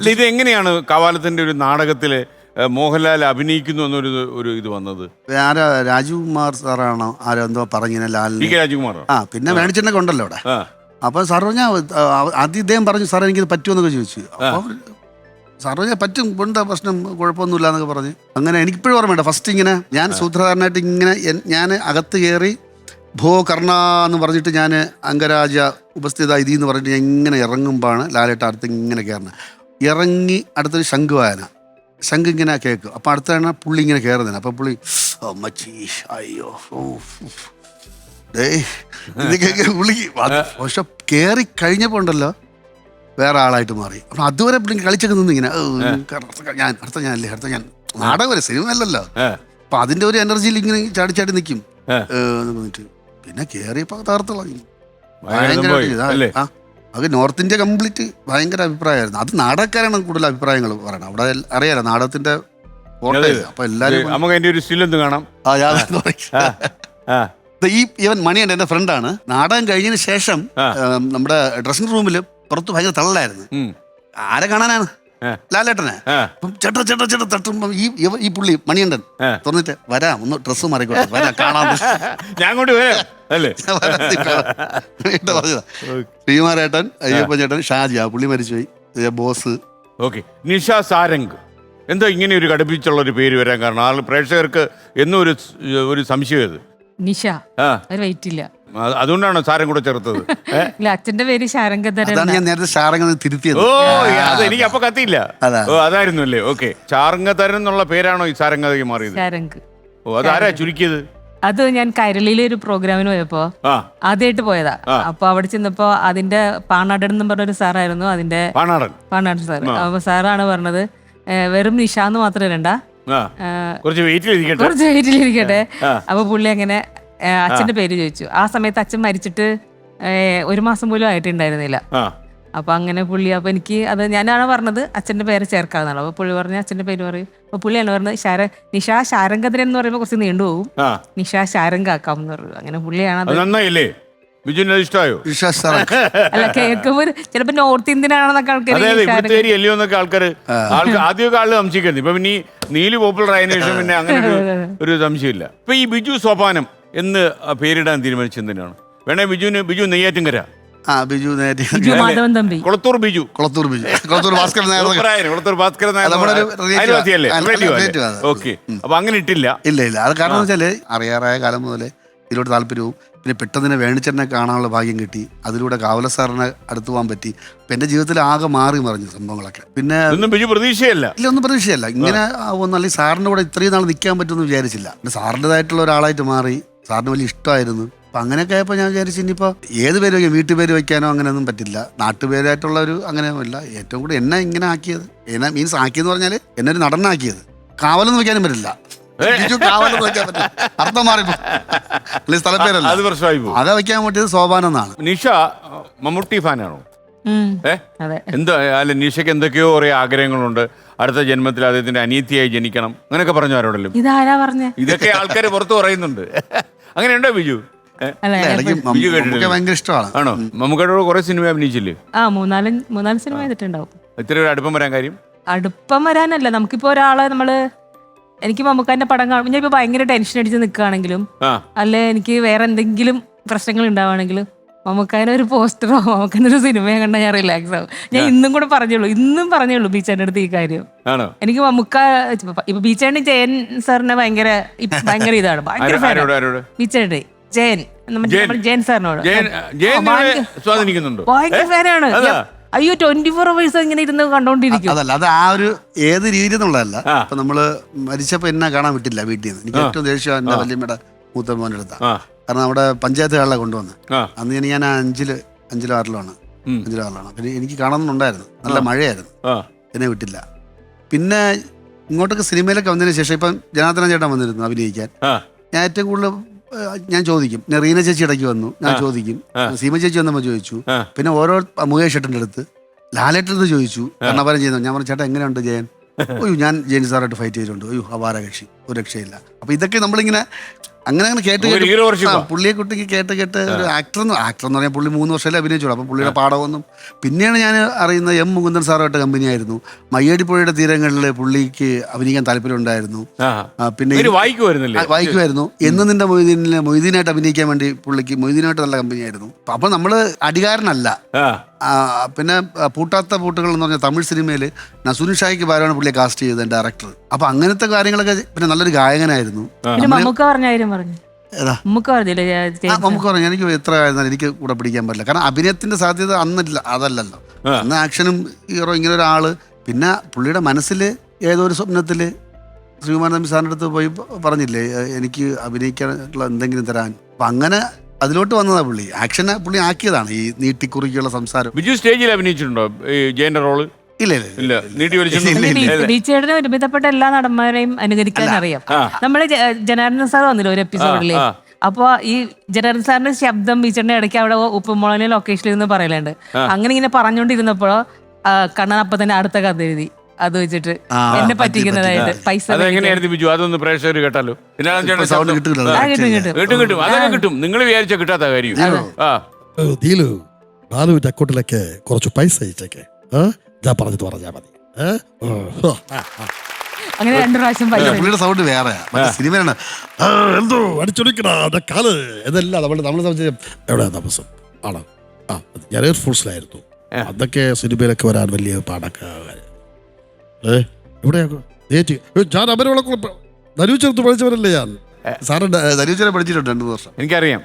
അല്ല ഇത് എങ്ങനെയാണ് കവാലത്തിന്റെ ഒരു നാടകത്തിൽ ഏ, മോഹൻലാൽ അഭിനയിക്കുന്നു എന്നൊരു ഒരു ഇത് വന്നത്? ആരാ രാജകുമാർ കുമാർ സാറാണോ? ആരോ എന്തോ പറഞ്ഞിങ്ങനെ പി ലാലിന് കെ രാജകുമാറോ? ആ പിന്നെ വേണിച്ചെണ്ണൊക്കെ ഉണ്ടല്ലോ അവിടെ. ആ. അപ്പോൾ സാർ പറഞ്ഞാൽ ആദ്യം ഇദ്ദേഹം പറഞ്ഞു സാർ എനിക്കിത് പറ്റുമെന്നൊക്കെ ചോദിച്ചു. അപ്പോൾ സാർ പറഞ്ഞാൽ പറ്റും എന്താ പ്രശ്നം കുഴപ്പമൊന്നുമില്ല എന്നൊക്കെ പറഞ്ഞ്. അങ്ങനെ എനിക്കിപ്പോഴും ഓർമ്മയുണ്ട്. ഫസ്റ്റ് ഇങ്ങനെ ഞാൻ സൂത്രധാരനായിട്ട് ഇങ്ങനെ ഞാൻ അകത്ത് കയറി ഭോ കർണ എന്ന് പറഞ്ഞിട്ട് ഞാൻ അംഗരാജ ഉപസ്ഥിത ഇതി എന്ന് പറഞ്ഞിട്ട് ഞാൻ ഇങ്ങനെ ഇറങ്ങുമ്പോഴാണ് ലാലേട്ട അടുത്ത് ഇങ്ങനെ കയറുന്നത് ഇറങ്ങി അടുത്തൊരു ശംഖ് വായന. ശംഖ് ഇങ്ങനെ കേൾക്കും അപ്പോൾ അടുത്താണ് പുള്ളി ഇങ്ങനെ കയറുന്നത് അപ്പോൾ പുള്ളി "ഓ, മച്ചി അയ്യോ ഇതൊക്കെ അത് പക്ഷെ കയറി കഴിഞ്ഞപ്പോൾ ഉണ്ടല്ലോ വേറെ ആളായിട്ട് മാറി. അപ്പം അതുവരെ പുള്ളി കളിച്ചൊക്കെ നിന്ന് ഇങ്ങനെ "ഓ, അടുത്ത ഞാൻ അടുത്ത ഞാനല്ലേ അടുത്ത ഞാൻ. നാടകം വരെ സിനിമ അല്ലല്ലോ. അപ്പം അതിന്റെ ഒരു എനർജിയിൽ ഇങ്ങനെ ചാടി ചാടി നിൽക്കും. എന്നിട്ട് പിന്നെ കയറിയപ്പോൾ തകർത്തുള്ള ഭയങ്കര സംഭവമായി, അല്ലേ? ആ. അത് നോർത്ത് ഇന്ത്യ കംപ്ലീറ്റ് ഭയങ്കര അഭിപ്രായമായിരുന്നു. അത് നാടകക്കാരാണ് കൂടുതൽ അഭിപ്രായങ്ങൾ പറയുന്നത്. അവിടെ അറിയാലോ നാടകത്തിന്റെ. അപ്പൊ എല്ലാരും നമുക്ക് അതിന്റെ ഒരു സ്റ്റിൽ കാണാം. ആ, ഞാൻ ഈ ഇവൻ മണിയുണ്ട് എന്റെ ഫ്രണ്ടാണ് നാടകം കഴിഞ്ഞതിന് ശേഷം നമ്മുടെ ഡ്രസ്സിംഗ് റൂമിൽ പുറത്ത് ഭയങ്കര തള്ളലായിരുന്നു. ആരെ കാണാനാണ്. ലാലേട്ടനെ? അപ്പം ചേട്ടാ ചേട്ടാ ചേട്ടാ തട്ടുമ്പം ഈ ഇവ- ഈ പുള്ളി മണിയണ്ടൻ. തുറന്നിട്ട് വരാം ഒന്ന് ഡ്രസ്സ് മാറിക്കോട്ടെ വരാം കാണാൻ ഞാൻ കൊണ്ട് വരാം അല്ലേ? പറഞ്ഞതാ. ശ്രീമാരേട്ടൻ അയ്യപ്പൻ ചേട്ടൻ ഷാജി ആ പുള്ളി മരിച്ചുപോയി. ഏ, ബോസ്. ഓക്കെ. നിഷ സാരംഗ്. എന്താ ഇങ്ങനെ ഒരു കടുപ്പിച്ചുള്ള ഒരു പേര് വരാൻ കാരണം ആൾ പ്രേക്ഷകർക്ക് എന്നും ഒരു സ്- ഒരു സംശയം ഇത്. നിഷ. ആ. ഒരു വെയിറ്റ് ഇല്ല. അതുകൊണ്ടാണോ സാരം കൂടെ ചേർത്തത്? ഇല്ല അച്ഛന്റെ പേര് ശാരംഗധരൻ അതാണ് ഞാൻ നേരത്തെ തിരുത്തിയത്. ഓ അത് എനിക്ക് അപ്പൊ കത്തിയില്ല. അതാ. ഓ അതായിരുന്നു അല്ലേ ഓക്കെ. ചാർങ്ങതരൻ എന്നുള്ള പേരാണോ ഈ സാരംഗതയ്ക്ക് മാറിയത്? ശാരംഗ്. ഓ അതാരാ ചുരുക്കിയത്? അത് ഞാൻ കൈരളിയിലെ ഒരു പ്രോഗ്രാമിന് പോയപ്പോ ആ. ആദ്യമായിട്ട് പോയതാ. അപ്പൊ അവിടെ ചെന്നപ്പോ അതിന്റെ പാണാടൻ എന്ന് പറഞ്ഞ ഒരു സാറായിരുന്നു അതിന്റെ പാണാടൻ. പാണാടൻ സാർ. അപ്പൊ സാറാണ് പറഞ്ഞത് "ഏ, വെറും നിഷ എന്ന് മാത്രം ആ. കുറച്ച് വെയിറ്റിൽ ഇരിക്കട്ടെ. കുറച്ച് വീട്ടിലിരിക്കട്ടെ അപ്പൊ പുള്ളി അങ്ങനെ അച്ഛന്റെ പേര് ചോദിച്ചു. ആ സമയത്ത് അച്ഛൻ മരിച്ചിട്ട് ഒരു മാസം പോലും ആയിട്ടുണ്ടായിരുന്നില്ല. ആ. അപ്പൊ അങ്ങനെ പുള്ളി അപ്പൊ എനിക്ക് അത് ഞാനാണ് പറഞ്ഞത് അച്ഛന്റെ പേര് ചേർക്കാന്നാണ്. അപ്പൊ പുള്ളി പറഞ്ഞ അച്ഛന്റെ പേര് പറയും. അപ്പൊ പുള്ളിയാണ് പറഞ്ഞത് ശാര നിഷാ ശാരംഗതിരൻ എന്ന് പറയുമ്പോൾ കുറച്ച് നീണ്ടുപോകും. ആ. നിഷ ശാരംഗാക്കാം എന്ന് പറഞ്ഞു അങ്ങനെ പുള്ളിയാണ് അത് അത് നന്നായില്ലേ? ബിജുവിന് അത് ഇഷ്ടമായോ വിശ്വാസ് അല്ല കേൾക്കുമ്പോൾ ചിലപ്പോ നോർത്ത് ഇന്ത്യൻ ആണെന്നൊക്കെ ആൾക്കാർ അതെ അതെ ഈ ഇവിടുത്തെ ശാരംഗ- ഏരിയ അല്ലയോ എന്നൊക്കെ ആൾക്കാർ ആൾക്ക് ആദ്യമൊക്കെ ആൾ സംശയിക്കുന്നത് ഇപ്പൊ പിന്നെ ഈ നീൽ പോപ്പുലർ ആയതിനു ശേഷം പിന്നെ അങ്ങനെ ഒരു- ഒരു സംശയമില്ല. ഇപ്പൊ ഈ ബിജു സോപാനം എന്ന് ആ പേരിടാൻ തീരുമാനിച്ചു എന്തിനാണ്? വേണേ ബിജുവിന് ബിജു നെയ്യാറ്റിങ്കര ആ ബിജു നേരെ ബിജു മാധവൻ തമ്പി. കുളത്തൂർ ബിജു. കുളത്തൂർ ബിജു. കുളത്തൂർ ഭാസ്കരൻ നായർ. കുളത്തൂർ ഭാസ്കരൻ നായർ അത് നമ്മുടെ ഒരു നമ്മുടെ relative ആ. അയൽവാസിയല്ലേ? ആ, relative അല്ലേ? relative ആണ്. ഓക്കെ അപ്പൊ അങ്ങനെ ഇട്ടില്ല. ഇല്ല ഇല്ല. അത് കാരണം വെച്ചാൽ അറിയാറായ കാലം മുതലേ ഇതിലോട്ട് താല്പര്യവും പിന്നെ പെട്ടെന്ന് തന്നെ വേണിച്ചെന്നെ കാണാനുള്ള ഭാഗ്യം കിട്ടി. അതിലൂടെ കാവല സാറിനെ അടുത്ത് പോകാൻ പറ്റി. അപ്പൊ എന്റെ ജീവിതത്തിൽ ആകെ മാറി മറിഞ്ഞു സംഭവങ്ങളൊക്കെ. പിന്നെ ഇതൊന്നും ബിജു പ്രതീക്ഷയല്ല. ഇല്ല ഒന്നും പ്രതീക്ഷയല്ല. ഇങ്ങനെ ആവുമെന്ന് അല്ലെങ്കിൽ സാറിന്റെ കൂടെ ഇത്രയും നാൾ നിൽക്കാൻ പറ്റുമെന്ന് വിചാരിച്ചില്ല. പിന്നെ സാറിന്റെതായിട്ടുള്ള ഒരാളായിട്ട് മാറി. സാറിന് വലിയ ഇഷ്ടമായിരുന്നു. അപ്പം അങ്ങനെയൊക്കെ ആയപ്പോൾ ഞാൻ വിചാരിച്ചു ഇനിയിപ്പോൾ ഏത് പേര് വയ്ക്കാം? വീട്ടുപേര് വയ്ക്കാനോ അങ്ങനെയൊന്നും പറ്റില്ല. നാട്ടുപേരായിട്ടുള്ള ഒരു അങ്ങനെയൊന്നുമില്ല ഏറ്റവും കൂടുതൽ എന്നെ ഇങ്ങനെ ആക്കിയത്. എന്നെ മീൻസ് ആക്കിയെന്ന് പറഞ്ഞാൽ എന്നെ ഒരു നടനാക്കിയത് കാവലൊന്നും വെക്കാനും പറ്റില്ല. ബിജു കാവലൊന്നും വെക്കാൻ പറ്റില്ല. അർത്ഥം മാറിപ്പോ. അല്ലെങ്കിൽ സ്ഥലപ്പേരല്ല. അത് പ്രശ്നമായി പോകും അതെ വെക്കാൻ പറ്റിയത് സോപാനം എന്നാണ്. നിഷ മമ്മൂട്ടി ഫാനാണോ? ഏ? എന്താ അല്ല നിഷയ്ക്ക് എന്തൊക്കെയോ കുറേ ആഗ്രഹങ്ങളുണ്ട്. അടുത്ത ജന്മത്തിൽ അദ്ദേഹത്തിന്റെ അനീതിയായി ജനിക്കണം. അങ്ങനെയൊക്കെ പറഞ്ഞു ആരോടല്ലോ ഇതാരാ പറഞ്ഞ? ഇതൊക്കെ ആൾക്കാർ പുറത്ത് പറയുന്നുണ്ട്. അങ്ങനെയുണ്ടോ ബിജു? അല്ല ഇടയ്ക്ക് ഞാൻ- കേട്ടിട്ടില്ല. ഭയങ്കര ഇഷ്ടമാണ്. ആണോ? മമ്മൂക്കയോട് കുറെ സിനിമ അഭിനയിച്ചില്ലേ? ആ മൂന്നാൽ മൂന്നാൽ സിനിമ ചെയ്തിട്ടുണ്ടാവും. ഇത്ര ഒരു അടുപ്പം വരാൻ കാര്യം? അടുപ്പം വരാനല്ല നമുക്കിപ്പോ ഒരാളെ നമ്മൾ എനിക്ക് മമ്മൂക്കാന്റെ പടം കാണുമ്പോൾ ഞാൻ ഇപ്പൊ ഭയങ്കര ടെൻഷൻ അടിച്ച് നിൽക്കുകയാണെങ്കിലും ആ. അല്ലെ എനിക്ക് വേറെ എന്തെങ്കിലും പ്രശ്നങ്ങൾ ഉണ്ടാവുകയാണെങ്കിലും മമ്മൂക്കാനെ ഒരു പോസ്റ്ററോ മമക്കാനൊരു ഒരു സിനിമയോ കണ്ടാൽ ഞാൻ റിലാക്സ് ആവും. ഞാൻ ഇന്നും കൂടെ പറഞ്ഞുള്ളൂ ഇന്നും പറഞ്ഞുള്ളൂ ബീച്ചേന്റെ അടുത്ത് ഈ കാര്യം. ആണോ? എനിക്ക് മമ്മൂക്ക ഇപ്പൊ ബീച്ചേണ്ടി ജയൻ സാറിനെ ഭയങ്കര ഇപ്പ- ഭയങ്കര ഇതാണ് ഭയങ്കര ബീച്ചേണ്ടി ജയൻ നമ്മുടെ ജയൻ. സാറിനോട്. ഭയങ്കര- ഫാനാണ് അയ്യോ ട്വന്റി ഫോർ അവേഴ്സ് ഇങ്ങനെ ഇരുന്ന് കണ്ടോണ്ടിരിക്കും. അതല്ല അത് ആ ഒരു ഏത് രീതിയിൽ എന്നുള്ളതല്ല അപ്പൊ നമ്മൾ മരിച്ചപ്പോ എന്നാ കാണാൻ വിട്ടില്ല വീട്ടിൽ നിന്ന് എനിക്ക് ഏറ്റവും ദേഷ്യം എന്റെ വല്യമ്മയുടെ മൂത്ത ആ. കാരണം അവിടെ പഞ്ചായത്ത് ഹാളിലെ കൊണ്ടുവന്ന്. ആ. അന്ന് ഞാൻ ഞാൻ അഞ്ചിൽ അഞ്ചിലോ ആറിലാണ്. ഉം. അഞ്ചിലോ ആറിലാണ്. പിന്നെ എനിക്ക് കാണണമെന്നുണ്ടായിരുന്നു. നല്ല മഴയായിരുന്നു. ആ. എന്നെ വിട്ടില്ല. പിന്നെ ഇങ്ങോട്ടൊക്കെ സിനിമയിലൊക്കെ വന്നതിന് ശേഷം ഇപ്പം ജനാർദ്ദന ചേട്ടൻ വന്നിരുന്നു അഭിനയിക്കാൻ. ആ. ഞാൻ ഏറ്റവും കൂടുതൽ ഏഹ്, ഞാൻ ചോദിക്കും. പിന്നെ റീന ചേച്ചി ഇടയ്ക്ക് വന്നു. ഞാൻ ചോദിക്കും. സീമ ചേച്ചി വന്നപ്പോൾ ചോദിച്ചു. ആ. പിന്നെ ഓരോ മുകേഷ് ഏട്ടന്റെ അടുത്ത് ലാലേട്ടന്റെ അടുത്ത് ചോദിച്ചു കണ്ണപരം ചെയ്യുന്നു ഞാൻ പറഞ്ഞു ചേട്ടാ എങ്ങനെയുണ്ട് ജയൻ? അയ്യോ ഞാൻ ജയൻ സാറായിട്ട് ഫൈറ്റ് ചെയ്തിട്ടുണ്ട്. അയ്യോ അപാര കക്ഷി ഒരു രക്ഷയില്ല. അപ്പോൾ ഇതൊക്കെ നമ്മളിങ്ങനെ അങ്ങനെ അങ്ങനെ കേട്ട് ഒരു കേട്ട് hero worship ആ, ആ. പുള്ളിയെ കുട്ടിക്ക് കേട്ട് കേട്ട് ഒരു ആക്ടർ എന്ന് ആക്ടർ എന്ന് പറയാൻ പുള്ളി മൂന്ന് വർഷമല്ലേ അഭിനയിച്ചോളൂ അപ്പം പുള്ളിയുടെ പാടമൊന്നും പിന്നെയാണ് ഞാൻ അറിയുന്നത് എം മുകുന്ദൻ സാറുമായിട്ട് കമ്പനിയായിരുന്നു മയ്യടിപ്പുഴയുടെ തീരങ്ങളിൽ പുള്ളിക്ക് അഭിനയിക്കാൻ താല്പര്യം ഉണ്ടായിരുന്നു. ആ. ആ, പിന്നെ ഇവർ വായിക്കുമായിരുന്നില്ലേ? ആ, വായിക്കുമായിരുന്നു. എന്ന് നിന്റെ മൊയ്തീനിലെ മൊയ്തീനായിട്ട് അഭിനയിക്കാൻ വേണ്ടി പുള്ളിക്ക് മൊയ്തീനായിട്ട് നല്ല കമ്പനിയായിരുന്നു അപ്പൊ നമ്മൾ അടികാരനല്ല. ആ, പിന്നെ പൂട്ടാത്ത പൂട്ടുകൾ എന്ന് പറഞ്ഞാൽ തമിഴ് സിനിമയിൽ നസുൻ ഷായ്ക്ക് ഭാരമാണ് പുള്ളിയെ കാസ്റ്റ് ചെയ്തത് ഡയറക്ടർ അപ്പൊ അങ്ങനത്തെ കാര്യങ്ങളൊക്കെ പിന്നെ നല്ലൊരു ഗായകനായിരുന്നു. പിന്നെ മമ്മൂക്ക പറഞ്ഞ പറഞ്ഞു. ഏതാ? മമ്മൂക്ക പറഞ്ഞില്ലേ ആ, ജെ- നമുക്ക് പറഞ്ഞു എനിക്ക് എത്ര ആയിരുന്നാലും എനിക്ക് കൂടെ പിടിക്കാൻ പറ്റില്ല. കാരണം അഭിനയത്തിന്റെ സാധ്യത അന്നില്ല അതല്ലല്ലോ. അന്ന് ആക്ഷനും ഹീറോ ഇങ്ങനെ ഒരാൾ പിന്നെ പുള്ളിയുടെ മനസ്സിൽ ഏതോ ഒരു സ്വപ്നത്തിൽ ശ്രീകുമാരൻ തമ്പി സാറിന്റെ അടുത്ത് പോയി പറഞ്ഞില്ലേ എനിക്ക് അഭിനയിക്കാനുള്ള എന്തെങ്കിലും തരാൻ. അപ്പൊ അങ്ങനെ അതിലോട്ട് വന്നതാ പുള്ളി. ആക്ഷനെ പുള്ളി ആക്കിയതാണ് ഈ നീട്ടിക്കുറിക്കുള്ള സംസാരം. ബിജു സ്റ്റേജിൽ അഭിനയിച്ചിട്ടുണ്ടോ? ഈ ജയന്റെ റോൾ? ഇല്ല ഇല്ല നീട്ടി. ഒരുവിധപ്പെട്ട എല്ലാ നടന്മാരെയും അനുകരിക്കാൻ അറിയാം. നമ്മൾ ജ- ജനാർദ്ദൻ സാർ വന്നില്ല ഒരു എപ്പിസോഡിൽ? അപ്പൊ ഈ ജനാർദ്ദൻ സാറിന്റെ ശബ്ദം ബീച്ചേട്ടന്റെ ഇടയ്ക്ക് അവിടെ ഉപ്പുമുളകിലെ ലൊക്കേഷനിൽ നിന്ന് പറയലുണ്ട്. അങ്ങനെ ഇങ്ങനെ പറഞ്ഞുകൊണ്ടിരുന്നപ്പോഴോ ആ, കണ്ണൻ അപ്പൊ തന്നെ അടുത്ത കഥ എഴുതി. അത് വെച്ചിട്ട് എന്നെ പറ്റി, പറ്റിക്കുന്നതായിട്ട് പൈസ. അതെങ്ങനെയായിരുന്നു ബിജു? അതൊന്ന് പ്രേക്ഷകർ കേട്ടാലോ. പിന്നെ ഇപ്പൊ sound കിട്ടൂല. ആ, കിട്ടും കിട്ടും. കിട്ടും കിട്ടും. അതൊക്കെ കിട്ടും. നിങ്ങൾ വിചാരിച്ച കിട്ടാത്ത കാര്യം. ആ. ബാലുവിന്റെ അക്കൗണ്ടിലൊക്കെ കുറച്ച് പൈസ അയച്ചേക്കെ. ഏ? ഞാൻ പറഞ്ഞത് പറഞ്ഞാ മതി. ഏ? അങ്ങനെ രണ്ടു പ്രാവശ്യം പൈസ ഇല്ല, പുള്ളിയുടെ സൗണ്ട് വേറെയാ. മറ്റേ സിനിമയാണ് ആ, എന്തോ അടിച്ചൊടിക്കടാ എന്റെ കാൽ. ഇതെല്ലാം നമ്മൾ നമ്മളെ സംബന്ധിച്ച് എവിടെ താമസം? ആണോ? ആ ഞാൻ എയർഫോഴ്സിലായിരുന്നു അതൊക്കെ സിനിമയിലൊക്കെ വരാൻ വലിയ പാടൊക്കെ ഏ? ഞാൻ അവരോളെ പഠിച്ചവരല്ലേ ഞാൻ? സാറ് പഠിച്ചിട്ടുണ്ട് രണ്ടു വർഷം. എനിക്കറിയാം.